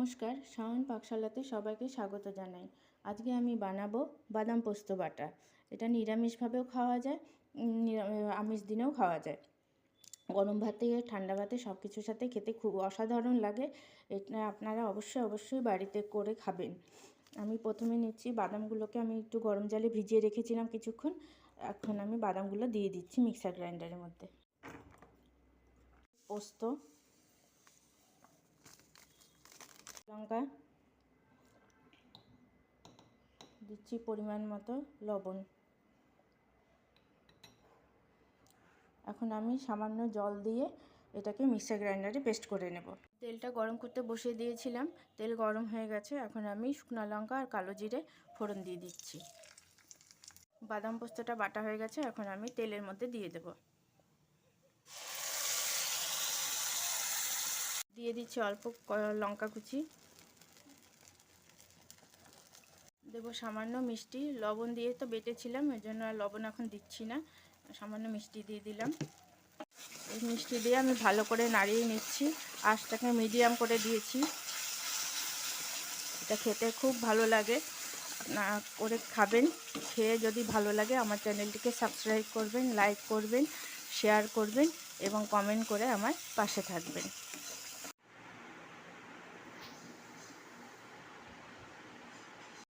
নমস্কার, শাওন পাকশালাতে সবাইকে স্বাগত জানাই। আজকে আমি বানাবো বাদাম পোস্ত বাটা। এটা নিরামিষভাবেও খাওয়া যায় আমিষ দিনেও খাওয়া যায়। গরম ভাতে, ঠান্ডা ভাতে সব কিছুর সাথে খেতে খুব অসাধারণ লাগে। এটা আপনারা অবশ্যই অবশ্যই বাড়িতে করে খাবেন। আমি প্রথমে নিচ্ছি বাদামগুলোকে, আমি একটু গরম জলে ভিজিয়ে রেখেছিলাম কিছুক্ষণ। এখন আমি বাদামগুলো দিয়ে দিচ্ছি মিক্সার গ্রাইন্ডারের মধ্যে। পোস্ত লঙ্কা দিচ্ছি পরিমাণ মতো লবণ। এখন আমি সামান্য জল দিয়ে এটাকে মিক্সার গ্রাইন্ডারে পেস্ট করে নেব। তেলটা গরম করতে বসিয়ে দিয়েছিলাম, তেল গরম হয়ে গেছে। এখন আমি শুকনো লঙ্কা আর কালো জিরে ফোড়ন দিয়ে দিচ্ছি। বাদাম পোস্তটা বাটা হয়ে গেছে, এখন আমি তেলের মধ্যে দিয়ে দেব। দিয়ে দিচ্ছি অল্প লঙ্কা কুচি। দেব সামান্য মিষ্টি। লবণ দিয়ে তো বেটেছিলাম ওই জন্য আর লবণ এখন দিচ্ছি না। সামান্য মিষ্টি দিয়ে দিলাম। এই মিষ্টি দিয়ে আমি ভালো করে নাড়িয়ে নিচ্ছি। আঁচটাকে মিডিয়াম করে দিয়েছি। এটা খেতে খুব ভালো লাগে। না, করে খাবেন। খেয়ে যদি ভালো লাগে, আমার চ্যানেলটিকে সাবস্ক্রাইব করবেন, লাইক করবেন, শেয়ার করবেন এবং কমেন্ট করে আমার পাশে থাকবেন।